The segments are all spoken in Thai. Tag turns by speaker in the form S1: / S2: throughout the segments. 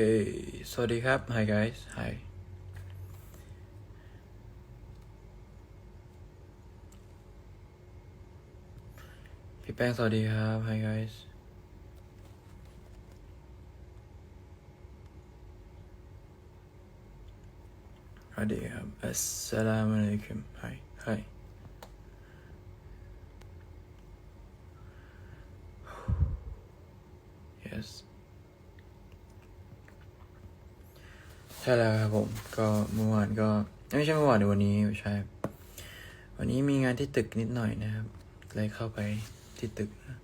S1: Hey สวัสดีครับ Hi guys Hi พี่แป้งสวัสดีครับ Hi guys สวัสดีครับอัสสลามุอะลัยกุม Hi Hi yes ใช่แล้วครับผมก็เมื่อวานก็ไม่ใช่เมื่อวานในวันนี้ใช่วันนี้มีงานที่ตึกนิดหน่อยนะครับ เลยเข้าไปที่ตึกนะ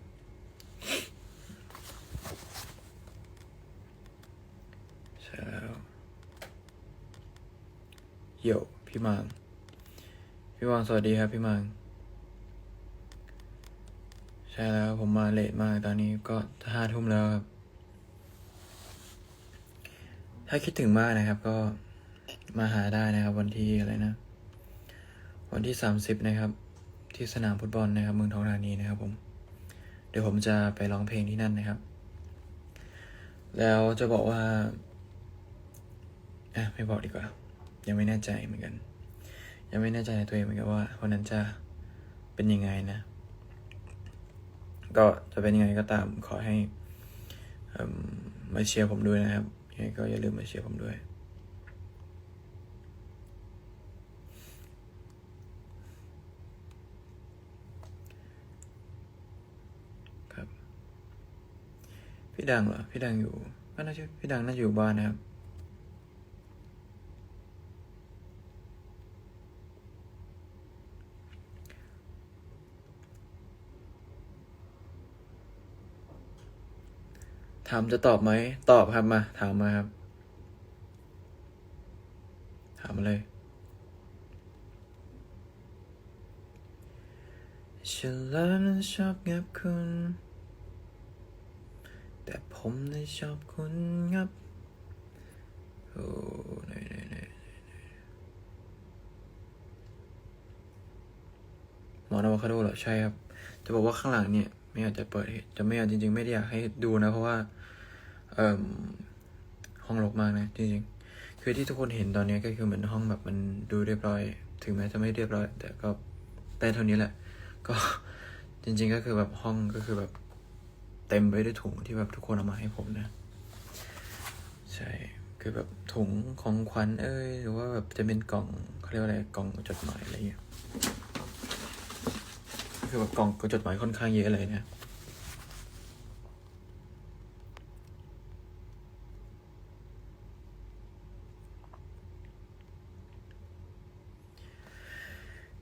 S1: ใช่แล้วโยพี่มังพี่มังสวัสดีครับพี่มังใช่แล้วผมมาเลทมากตอนนี้ก็ห้าทุ่มแล้วครับ ถ้าคิดถึงมากนะครับก็มาหาได้นะครับ วันที่อะไรนะ วันที่สามสิบนะครับ ที่สนามฟุตบอลนะครับเมืองทองธานีนะครับผม เดี๋ยวผมจะไปร้องเพลงที่นั่นนะครับ แล้วจะบอกว่าอะไม่บอกดีกว่า ยังไม่แน่ใจเหมือนกัน ยังไม่แน่ใจในตัวเองเหมือนกันว่าวันนั้นจะเป็นยังไงนะ ก็จะเป็นยังไงก็ตามขอให้มาเชียร์ผมด้วยนะครับ ยังไงก็อย่าลืมมาเชียร์ผมด้วย ครับ พี่ดังเหรอ พี่ดังอยู่ก็น่าจะพี่ดังน่าจะอยู่บ้านนะครับ ถามจะตอบไหม ตอบครับมา ถามมาครับ ถามมาเลย ฉันนั้นชอบงับคุณ แต่ผมนั้ชอบคุณงับ โอ้ไหนไหนไหนหมอนาวคาโดเหรอ ใช่ครับ จะบอกว่าข้างหลังเนี่ย ไม่อยากจะเปิดจะไม่อยากจริง ๆ ไม่ได้อยากให้ดูนะ เพราะว่าเอ่อห้องรกมากนะจริงๆ คือที่ทุกคนเห็นตอนนี้ก็คือเหมือนห้องแบบมันดูเรียบร้อย ถึงแม้จะไม่เรียบร้อย แต่ก็ได้เท่านี้แหละ ก็จริง ๆ ก็คือแบบห้องก็คือแบบเต็มไปด้วยถุงที่แบบทุกคนเอามาให้ผมนะ ใช่คือแบบถุงของขวัญเอ้ยหรือว่าแบบจะเป็นกล่องเขาเรียกว่าอะไรกล่องจดหมายอะไรเงี้ย คือแบบกล่องจดหมายค่อนข้างเยอะเลยเนะ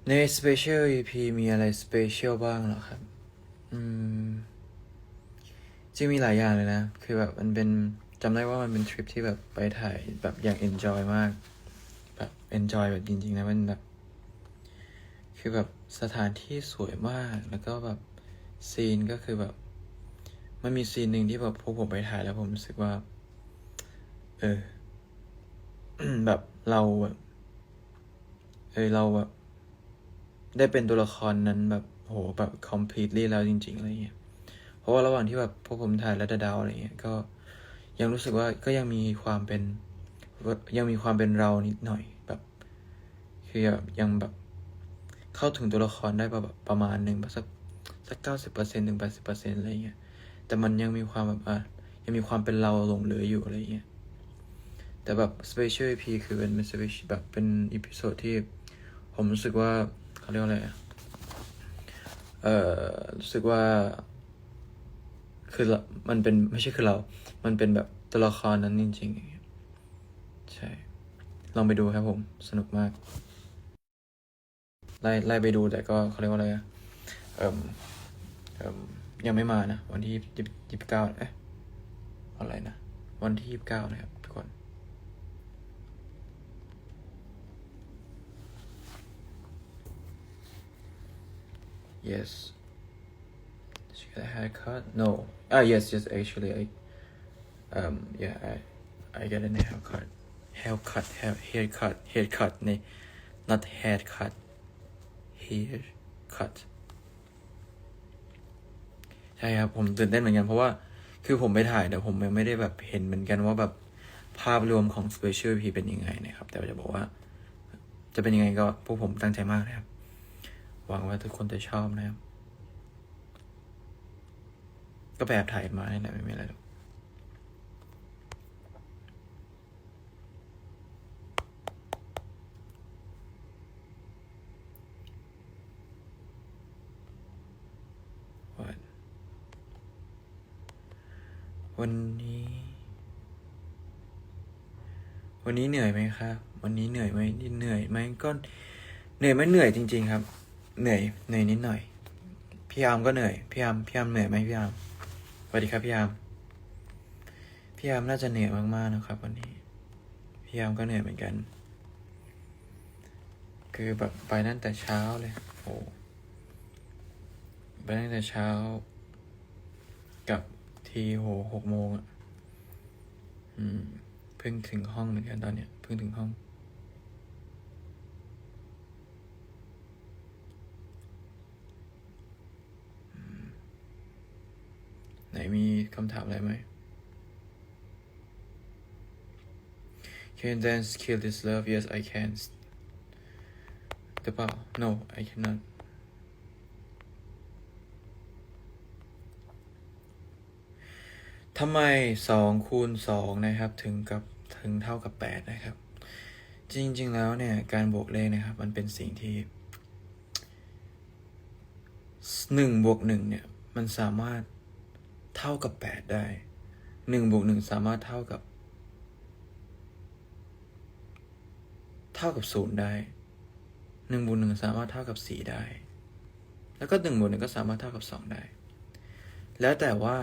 S1: ใน Special EP มีอะไร Special บ้างเหรอครับ อืม จริงมีหลายอย่างเลยนะ คือแบบมันเป็นจำได้ว่ามันเป็นทริปที่แบบไปถ่ายแบบอย่าง enjoy มาก แบบ enjoy แบบจริงๆนะมันแบบ คือแบบสถานที่สวยมาก แล้วก็แบบซีนก็คือแบบ มันมีซีนหนึ่งที่แบบพวกผมไปถ่ายแล้วผมรู้สึกว่า เออ แบบเราแบบเออเราแบบได้เป็นตัวละครนั้นแบบโหแบบ completely แล้วจริง ๆ อะไรเงี้ย เพราะว่าระหว่างที่แบบพวกผมถ่ายและดาวอะไรเงี้ย ก็ยังรู้สึกว่าก็ยังมีความเป็น ยังมีความเป็นเรานิดหน่อยแบบ คือแบบยังแบบ เข้าถึงตัวละครได้แบบประมาณหนึ่งแบบสักสักเก้าสิบเปอร์เซ็นต์ถึงแปดสิบเปอร์เซ็นต์อะไรเงี้ยแต่มันยังมีความแบบอะยังมีความเป็นเราหลงเหลืออยู่อะไรเงี้ยแต่แบบ special EP คือเป็นเป็น special แบบเป็นอีพิโซดที่ผมรู้สึกว่าเขาเรียกว่าอะไรเอ่อรู้สึกว่า คือมันเป็นไม่ใช่คือเรา มันเป็นแบบตัวละครนั้นจริงๆใช่ ลองไปดูครับผม สนุกมาก ไล่ไล่ไปดูแต่ก็เขาเรียกว่าอะไรอะเอ่มเอ่มยังไม่มานะ วันที่ยี่สิบเก้าเอ๊ะอะไรนะ วันที่ยี่สิบเก้านะครับทุกคน yes she got a haircut no ah yes yes actually I um yeah I I got a haircut haircut hair haircut haircut นี่ not haircut haircut ใช่ครับ ผมตื่นเต้นเหมือนกันเพราะว่า คือผมไปถ่ายแต่ผมยังไม่ได้แบบเห็นเหมือนกันว่าแบบภาพรวมของ Special EP เป็นยังไงนะครับ แต่จะบอกว่า จะเป็นยังไงก็พวกผมตั้งใจมากนะครับ หวังว่าทุกคนจะชอบนะครับ ก็แอบถ่ายมาเนี่ยไม่มีอะไรหรอก วัน วันนี้ วันนี้เหนื่อยไหมครับ วันนี้เหนื่อยไหมเหนื่อยไหมก็เหนื่อยไหมเหนื่อยจริง ๆ ครับ เหนื่อยเหนื่อยนิดหน่อยพี่ยามก็เหนื่อยพี่ยามพี่ยามเหนื่อยไหมพี่ยามสวัสดีครับพี่ยามพี่ยามน่าจะเหนื่อยมากๆนะครับ วันนี้พี่ยามก็เหนื่อยเหมือนกัน คือแบบไปตั้งแต่เช้าเลยโอ้ไปตั้งแต่เช้า ทีโหหกโมงอะอืมเพิ่งถึงห้องเหมือนกันตอนเนี้ยเพิ่งถึงห้อง ไหนมีคำถามอะไรไหม Can dance kill this love yes I can หรือเปล่า no I cannot ทำไมสองคูณสองนะครับถึงกับถึงเท่ากับแปดนะครับ จริง ๆ แล้วเนี่ยการบวกเลขนะครับ มันเป็นสิ่งที่หนึ่งบวกหนึ่งเนี่ยมันสามารถเท่ากับแปดได้หนึ่งบวกหนึ่งสามารถเท่ากับ เท่ากับศูนย์ได้หนึ่งบวกหนึ่งสามารถเท่ากับสี่ได้ แล้วก็หนึ่งบวกหนึ่งก็สามารถเท่ากับสองได้ แล้วแต่ว่า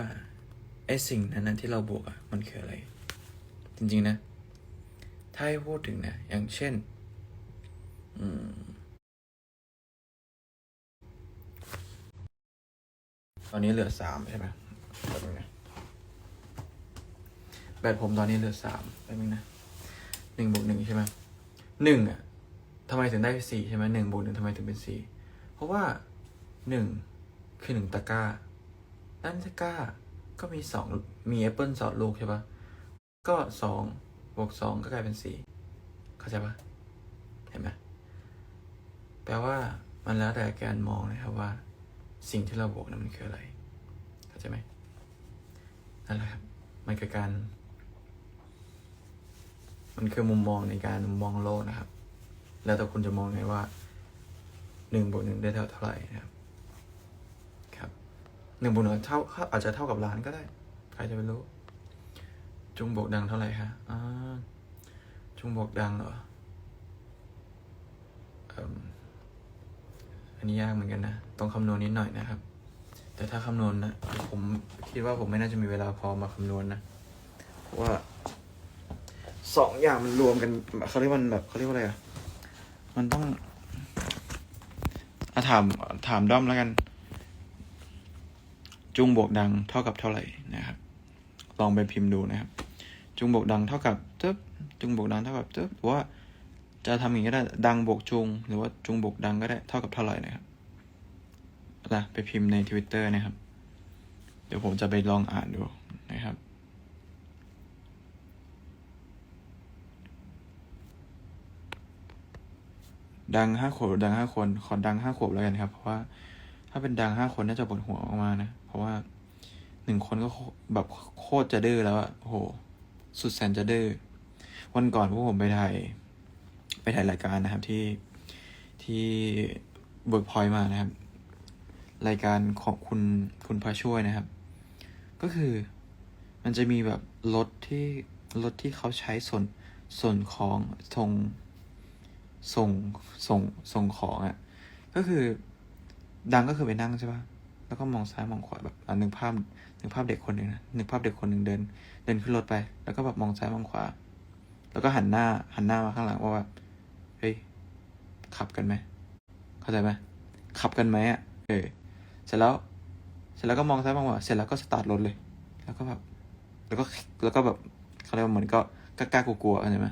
S1: ไอสิ่งนั้นนะที่เราบวกอะมันคืออะไร จริง ๆ นะ ถ้าให้พูดถึงนะ อย่างเช่นอืมตอนนี้เหลือสามใช่ไหมแป๊บนึงนะแบตผมตอนนี้เหลือสามแป๊บนึงนะหนึ่งบวกหนึ่งใช่ไหมหนึ่งอะทำไมถึงได้สี่ใช่ไหมหนึ่งบวกหนึ่งทำไมถึงเป็นสี่เพราะว่าหนึ่งคือหนึ่งตะกร้าด้านตะกร้า ก็มีสองมีแอปเปิลสองลูกใช่ปะก็สองบวกสองก็กลายเป็นสี่เข้าใจปะเห็นไหมแปลว่ามันแล้วแต่การมองนะครับว่า สิ่งที่เราบวกนั้นมันคืออะไรเข้าใจไหมนั่นแหละครับมันคือการ มันคือมุมมองในการมองโลกนะครับ แล้วแต่คุณจะมองไงว่าหนึ่งบวกหนึ่งได้เท่าเท่าไหร่นะครับครับ หนึ่งบวกหนึ่งเท่าอาจจะเท่ากับล้านก็ได้ ใครจะไปรู้ จุงบวกดังเท่าไหร่คะอ่าจุงบวกดังเหรออันนี้ยากเหมือนกันนะ ต้องคำนวณนิดหน่อยนะครับ แต่ถ้าคำนวณนะผมคิดว่าผมไม่น่าจะมีเวลาพอมาคำนวณนะเพราะว่าสองอย่างมันรวมกันเขาเรียกมันแบบเขาเรียกว่าอะไรอะ มันต้องอถามถามด้อมแล้วกัน จุงบวกดังเท่ากับเท่าไหร่นะครับ ลองไปพิมพ์ดูนะครับ จุงบวกดังเท่ากับตึ๊บจุงบวกดังเท่ากับตึ๊บหรือว่าจะทำอย่างนี้ก็ได้ดังบวกจุง หรือว่าจุงบวกดังก็ได้เท่ากับเท่าไหร่นะครับนะไปพิมพ์ในทวิตเตอร์นะครับ เดี๋ยวผมจะไปลองอ่านดูนะครับดังห้าขวบดังห้าคน ขอดังห้าขวบแล้วกันครับ เพราะว่า ถ้าเป็นดังห้าคนน่าจะปวดหัวออกมานะ เพราะว่าหนึ่งคนก็แบบโคตรจะดื้อแล้วอะโห สุดแสนจะดื้อ วันก่อนพวกผมไปถ่ายไปถ่ายรายการนะครับที่ที่เบิร์กพอยมานะครับ รายการของคุณคุณพระช่วยนะครับ ก็คือมันจะมีแบบรถที่รถที่เขาใช้ส่วนส่วนของส่งส่งส่งส่งของอะ่ะ ก็คือ ดังก็คือไปนั่งใช่ปะแล้วก็มองซ้ายมองขวาแบบอะนึกภาพนึกภาพเด็กคนหนึ่งนะนึกภาพเด็กคนหนึ่งเดิน เดินขึ้นรถไป แล้วก็แบบมองซ้ายมองขวา แล้วก็หันหน้าหันหน้ามาข้างหลังว่าแบบเฮ้ยขับกันไหมเข้าใจไหมขับกันไหมอะเออเสร็จแล้วเสร็จแล้วก็มองซ้ายมองขวาเสร็จแล้วก็สตาร์ทรถเลย แล้วก็แบบแล้วก็แล้วก็แบบเขาเรียกว่าเหมือนก็กล้ากลัวๆเข้าใจไหม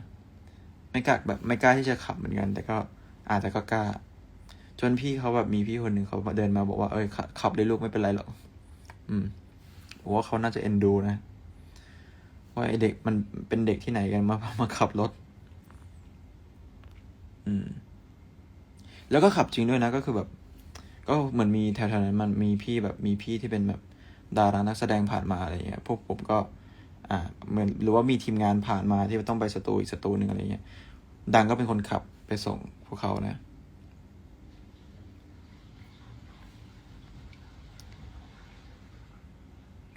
S1: ไม่กล้าแบบไม่กล้าที่จะขับเหมือนกัน แต่ก็อาจจะก็กล้า จนพี่เขาแบบมีพี่คนหนึ่งเขาเดินมาบอกว่าเอ้ยขับขับเลยลูกไม่เป็นไรหรอกอืมผมว่าเขาน่าจะเอ็นดูนะวว่าไอเด็กมันเป็นเด็กที่ไหนกันมามาขับรถ อืม แล้วก็ขับจริงด้วยนะก็คือแบบ ก็เหมือนมีแถวๆนั้นมันมีพี่แบบมีพี่ที่เป็นแบบดารานักแสดงผ่านมาอะไรเงี้ย พวกผมก็ อ่า เหมือนหรือว่ามีทีมงานผ่านมาที่ต้องไปสตูอีกสตูหนึ่งอะไรเงี้ย ดังก็เป็นคนขับไปส่งพวกเขานะ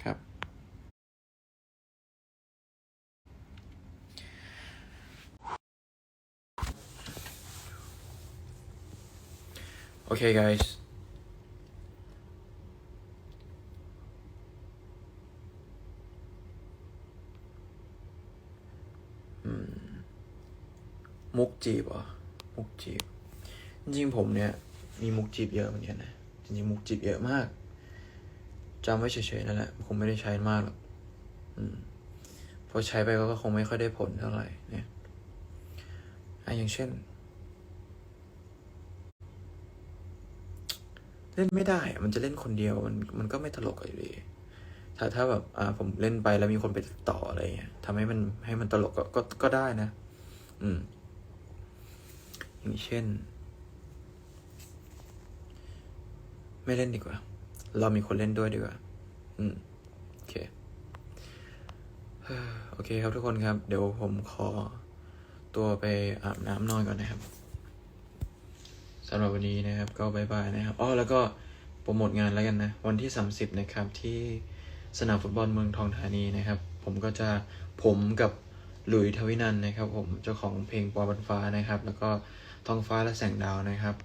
S1: ครับ Okay, guys. Hmm. มุกจีบเหรอ มุกจีบ จริงๆผมเนี่ย มีมุกจีบเยอะเหมือนกันนะ จริงๆมุกจีบเยอะมาก จำไว้เฉยๆนั่นแหละ ผมไม่ได้ใช้มากหรอก อืมพอใช้ไปก็คงไม่ค่อยได้ผลเท่าไหร่เนี่ยอะอย่างเช่น เล่นไม่ได้ มันจะเล่นคนเดียว มันมันก็ไม่ตลกอยู่ดีถ้าถ้าแบบอ่าผมเล่นไปแล้วมีคนไปต่ออะไรเงี้ยทำให้มันให้มันตลกก็ก็ก็ได้นะ อืม อย่างเช่น ไม่เล่นดีกว่า เรามีคนเล่นด้วยดีกว่า อืม โอเคโอเคครับทุกคนครับ เดี๋ยวผมขอตัวไปอาบน้ำนอนก่อนนะครับ สำหรับวันนี้นะครับ ก็บายบายนะครับอ๋อแล้วก็โปรโมทงานแล้วกันนะ วันที่ 30 นะครับ ที่สนามฟุตบอลเมืองทองธานีนะครับ ผมก็จะผมกับหลุยทวินันท์นะครับ ผมเจ้าของเพลงปอบันฟ้านะครับ แล้วก็ท้องฟ้าและแสงดาวนะครับ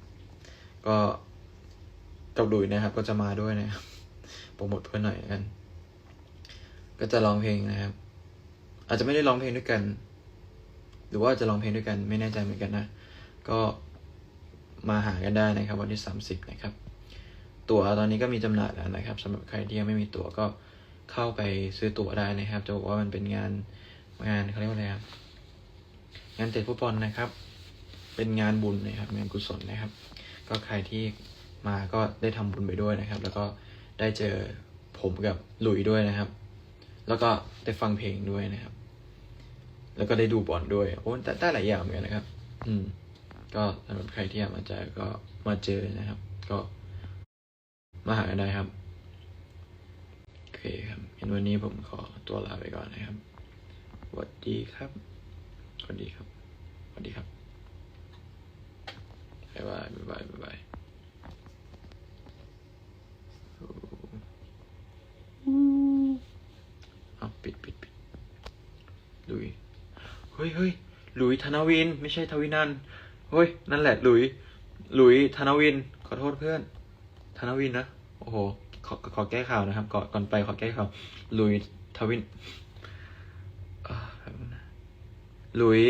S1: ก็กับหลุยนะครับ ก็จะมาด้วยนะครับโปรโมทเพื่อนหน่อยกัน ก็จะร้องเพลงนะครับ อาจจะไม่ได้ร้องเพลงด้วยกัน หรือว่าจะร้องเพลงด้วยกัน ไม่แน่ใจเหมือนกันนะ ก็ มาหากันได้นะครับ วันที่ 30 นะครับ ตั๋วตอนนี้ก็มีจำหน่ายแล้วนะครับสำหรับใครที่ยังไม่มีตั๋วก็เข้าไปซื้อตั๋วได้นะครับ จะบอกว่ามันเป็นงานงานเขาเรียกว่าอะไรครับงานเตะฟุตบอลนะครับ เป็นงานบุญนะครับ งานกุศลนะครับ ก็ใครที่มาก็ได้ทำบุญไปด้วยนะครับ แล้วก็ได้เจอผมกับหลุยด้วยนะครับ แล้วก็ได้ฟังเพลงด้วยนะครับ แล้วก็ได้ดูบอลด้วย โอ้ได้ได้หลายอย่างเหมือนกันนะครับ อืม ก็สำหรับใครที่อยากมาเจอก็มาเจอนะครับ ก็มาหากันได้ครับโอเคครับเห็นวันนี้ผมขอตัวลาไปก่อนนะครับสวัสดีครับสวัสดีครับสวัสดีครับบ๊ายบายบ๊ายบายบ๊ายบาย เอาปิดปิดปิดลุย เฮ้ยเฮ้ยหลุยธนวิน ไม่ใช่ทวินันท์ เฮ้ย นั่นแหละ หลุย หลุย ธนวิน ขอโทษเพื่อน ธนวินนะ โอ้โห ขอ ขอแก้ข่าวนะครับ ก่อน ก่อนไปขอแก้ข่าว หลุย ทวินหลุย